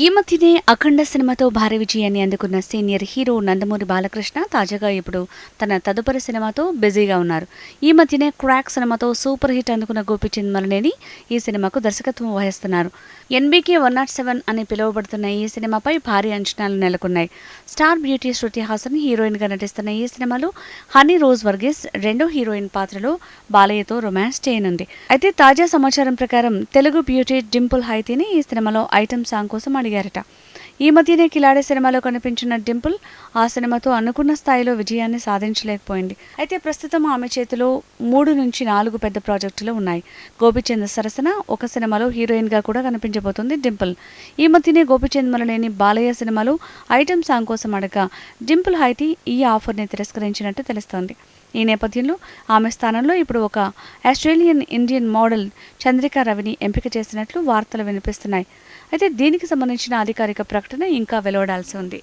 ఈ మధ్యనే అఖండ సినిమాతో భారీ విజయాన్ని అందుకున్న సీనియర్ హీరో నందమూరి బాలకృష్ణ తాజాగా ఇప్పుడు తన తదుపరి సినిమాతో బిజీగా ఉన్నారు. ఈ మధ్యనే క్రాక్ సినిమాతో సూపర్ హిట్ అందుకున్న గోపిచంద్ మలనేని ఈ సినిమాకు దర్శకత్వం వహిస్తున్నారు. ఎన్బీకే వన్ నాట్ సెవెన్ అని పిలువబడుతున్న ఈ సినిమాపై భారీ అంచనాలు నెలకొన్నాయి. స్టార్ బ్యూటీ శృతి హాసన్ హీరోయిన్గా నటిస్తున్న ఈ సినిమాలో హనీ రోజ్ వర్గీస్ రెండో హీరోయిన్ పాత్రలో బాలయ్యతో రొమాన్స్ చేయనుంది. అయితే తాజా సమాచారం ప్రకారం తెలుగు బ్యూటీ డింపుల్ హైతీని ఈ సినిమాలో ఐటమ్ సాంగ్ కోసం అడిగారట. ఈ మధ్యనే కిలాడే సినిమాలో కనిపించిన డింపుల్ ఆ సినిమాతో అనుకున్న స్థాయిలో విజయాన్ని సాధించలేకపోయింది. అయితే ప్రస్తుతం ఆమె చేతిలో మూడు నుంచి నాలుగు పెద్ద ప్రాజెక్టులు ఉన్నాయి. గోపిచంద్ సరసన ఒక సినిమాలో హీరోయిన్గా కూడా కనిపించబోతుంది డింపుల్. ఈ మధ్యనే గోపిచంద్ మరలేని బాలయ్య సినిమాలో ఐటెం సాంగ్ కోసం అడగా డింపుల్ హైతి ఈ ఆఫర్ని తిరస్కరించినట్టు తెలుస్తోంది. ఈ నేపథ్యంలో ఆమె స్థానంలో ఇప్పుడు ఒక ఆస్ట్రేలియన్ ఇండియన్ మోడల్ చంద్రికా రవిని ఎంపిక చేసినట్లు వార్తలు వినిపిస్తున్నాయి. అయితే దీనికి సంబంధించిన అధికారిక ప్రకటన ఇంకా వెలువడాల్సి ఉంది.